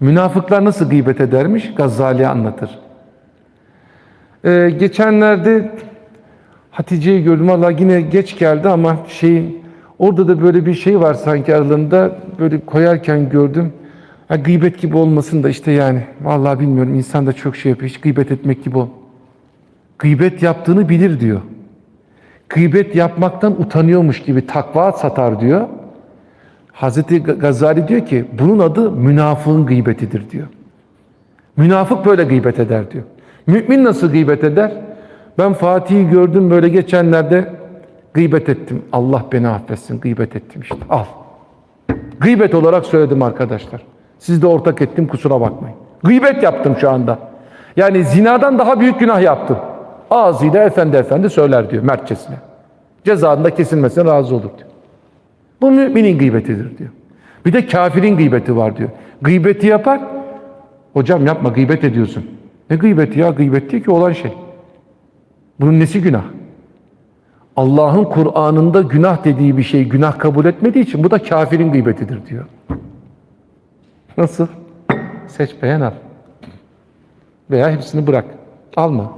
Münafıklar nasıl gıybet edermiş? Gazali anlatır. Ee, geçenlerde Hatice'yi gördüm. Valla yine geç geldi ama şeyin orada da böyle bir şey var sanki aralarında böyle koyarken gördüm. Ha, gıybet gibi olmasın da işte yani. Vallahi bilmiyorum. İnsan da çok şey yapıyor. Hiç gıybet etmek gibi ol. Gıybet yaptığını bilir diyor. Gıybet yapmaktan utanıyormuş gibi takva satar diyor. Hazreti Gazali diyor ki bunun adı münafığın gıybetidir diyor. Münafık böyle gıybet eder diyor. Mümin nasıl gıybet eder? Ben Fatih'i gördüm böyle geçenlerde gıybet ettim. Allah beni affetsin gıybet ettim işte al. Gıybet olarak söyledim arkadaşlar. Siz de ortak ettim kusura bakmayın. Gıybet yaptım şu anda. Yani zinadan daha büyük günah yaptım. Ağzıyla efendi efendi söyler diyor mertçesine. Cezanın kesilmesine razı olur diyor. Bu müminin gıybetidir diyor. Bir de kafirin gıybeti var diyor. Gıybeti yapar. Hocam yapma gıybet ediyorsun. Ne gıybeti ya? Gıybet değil ki olan şey. Bunun nesi günah? Allah'ın Kur'an'ında günah dediği bir şey günah kabul etmediği için bu da kafirin gıybetidir diyor. Nasıl? Seç beğen al. Veya hepsini bırak. Alma.